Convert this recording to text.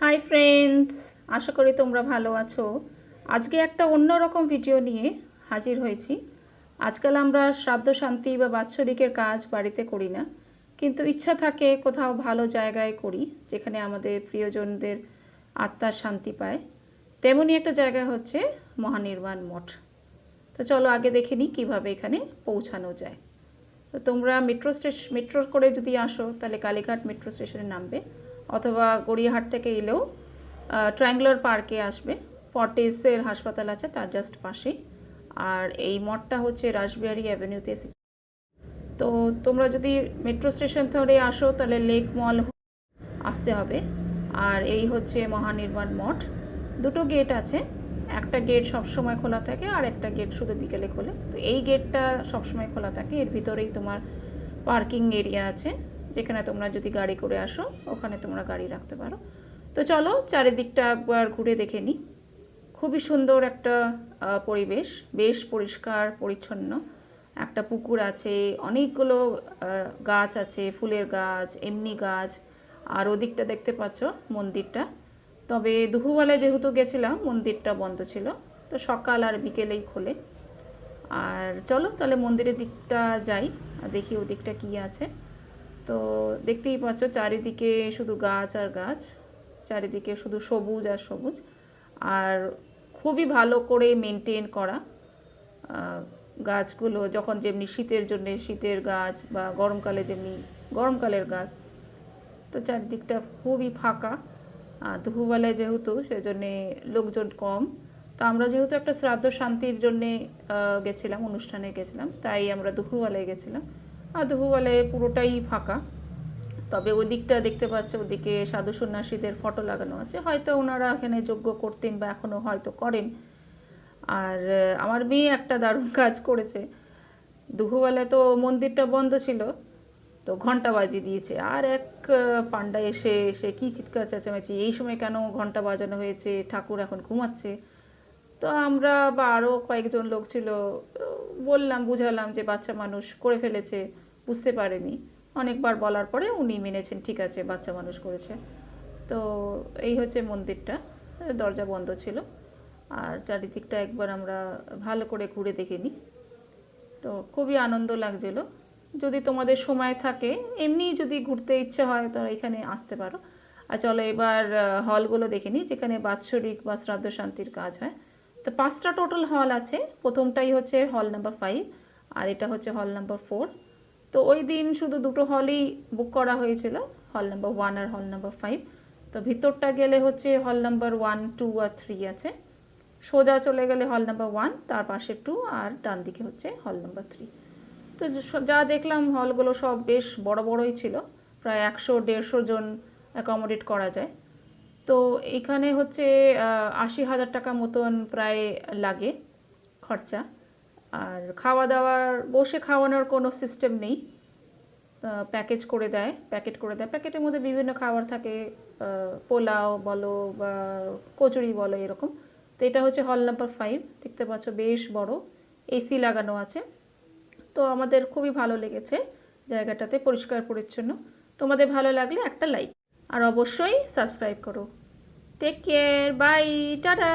Hi friends আশা করি তোমরা ভালো আছো। আজকে একটা অন্যরকম ভিডিও নিয়ে হাজির হয়েছি। আজকাল আমরা শ্রাদ্ধ শান্তি বা বাৎসরিকের কাজ বাড়িতে করি না। কিন্তু ইচ্ছা থাকে কোথাও ভালো জায়গায় করি, যেখানে আমাদের প্রিয়জনদের আত্মার শান্তি পায়। তেমনই একটা জায়গা হচ্ছে মহানির্বাণ মঠ। তো চলো আগে দেখে নিই কীভাবে এখানে পৌঁছানো যায়। তো তোমরা মেট্রো স্টেশন মেট্রো করে যদি আসো, তাহলে কালীঘাট মেট্রো স্টেশনে নামবে। অথবা গড়িয়াহাট থেকে এলেও ট্রায়াঙ্গুলার পার্কে আসবে। ফর্টিসের হাসপাতাল আছে, তার জাস্ট পাশেই। আর এই মঠটা হচ্ছে রাসবিহারি অ্যাভিনিউতে তো তোমরা যদি মেট্রো স্টেশন ধরে আসো, তাহলে লেক মল আসতে হবে। আর এই হচ্ছে মহানির্মাণ মঠ। দুটো গেট আছে। একটা গেট সবসময় খোলা থাকে আর একটা গেট শুধু বিকেলে খোলে। তো এই গেটটা সবসময় খোলা থাকে। এর ভিতরেই তোমার পার্কিং এরিয়া আছে, যেখানে তোমরা যদি গাড়ি করে আসো, ওখানে তোমরা গাড়ি রাখতে পারো। তো চলো চারিদিকটা একবার ঘুরে দেখে নিই। খুবই সুন্দর একটা পরিবেশ, বেশ পরিষ্কার, পরিচ্ছন্ন। একটা পুকুর আছে, অনেকগুলো গাছ আছে, ফুলের গাছ, এমনি গাছ। আর ওদিকটা দেখতে পাচ্ছ মন্দিরটা। তবে দুপুরবেলায় যেহেতু গেছিলাম, মন্দিরটা বন্ধ ছিল, তো সকাল আর বিকেলেই খোলে। আর চলো তাহলে মন্দিরের দিকটা যাই, আর দেখি ওদিকটা কি আছে। তো দেখতেই পাচ্ছ চারিদিকে শুধু গাছ আর গাছ, চারিদিকে শুধু সবুজ আর সবুজ। আর খুবই ভালো করে মেনটেন করা। গাছগুলো যখন যেমনি শীতের জন্য, শীতের গাছ বা গরমকালে যেমনি, গরমকালের গাছ, তো চারদিকটা খুবই ফাঁকা। দুপুরবেলায় যেহেতু, সেজন্যে লোকজন কম। তো আমরা যেহেতু একটা শ্রাদ্ধ শান্তির জন্যে গেছিলাম, অনুষ্ঠানে গেছিলাম, তাই আমরা দুপুরবেলায় গেছিলাম। আর দুপুরবেলায় পুরোটাই ফাঁকা। তবে ওদিকটা দেখতে পাচ্ছ, ওদিকে সাধু সন্ন্যাসীদের ফটো লাগানো আছে। হয়তো ওনারা এখানে যোগ্য করতেন বা এখনও হয়তো করেন। আর, আমার মেয়ে একটা দারুণ কাজ করেছে। দুপুরবেলা তো মন্দিরটা বন্ধ ছিল। তো ঘণ্টা বাজিয়ে দিয়েছে। আর এক পান্ডা এসে, সে কি চিৎকার চেঁচামেচি, এই সময় কেন ঘণ্টা বাজানো হয়েছে? ঠাকুর এখন ঘুমাচ্ছে। তো আমরা বা আরও কয়েকজন লোক ছিল, বললাম, বুঝালাম যে বাচ্চা মানুষ করে ফেলেছে, বুঝতে পারেনি। অনেকবার বলার পরে উনি মেনেছেন, ঠিক আছে, বাচ্চা মানুষ করেছে। তো এই হচ্ছে মন্দিরটা, দরজা বন্ধ ছিল। আর চারিদিকটা একবার আমরা ভালো করে ঘুরে দেখে নিই। তো খুবই আনন্দ লাগছিল। যদি তোমাদের সময় থাকে, এমনি যদি ঘুরতে ইচ্ছে হয় তো এখানে আসতে পারো। আর চলো এবার হলগুলো দেখে নিই, যেখানে বাৎসরিক বা শ্রাদ্ধ শান্তির কাজ হয়। তো পাঁচটা টোটাল হল আছে, প্রথমটাই হচ্ছে হল নাম্বার ফাইভ আর এটা হচ্ছে হল নাম্বার ফোর তো ওই দিন শুধু দুটো হলই বুক করা হয়েছিল হল নাম্বার ওয়ান আর হল নাম্বার ফাইভ তো ভিতরটা গেলে হচ্ছে হল নাম্বার ওয়ান টু আর থ্রি আছে। সোজা চলে গেলে হল নাম্বার ওয়ান তার পাশে টু আর ডান দিকে হচ্ছে হল নাম্বার থ্রি তো যা দেখলাম হলগুলো সব বেশ বড় বড়ই ছিল। প্রায় একশো, দেড়শো জন অ্যাকোমোডেট করা যায়। তো এখানে হচ্ছে আশি হাজার টাকা মতন প্রায় লাগে খরচা। আর খাওয়া দাওয়ার বসে খাওয়ানোর কোনো সিস্টেম নেই। প্যাকেজ করে দেয় প্যাকেট করে দেয়। প্যাকেটের মধ্যে বিভিন্ন খাবার থাকে পোলাও বলো বা কচুরি বলো এরকম। তো এটা হচ্ছে হল নাম্বার ফাইভ দেখতে পাচ্ছ, বেশ বড়। এসি লাগানো আছে। তো আমাদের খুবই ভালো লেগেছে জায়গাটাতে পরিষ্কার পরিচ্ছন্ন। তোমাদের ভালো লাগলে একটা লাইক আর অবশ্যই সাবস্ক্রাইব করো। Take care bye tata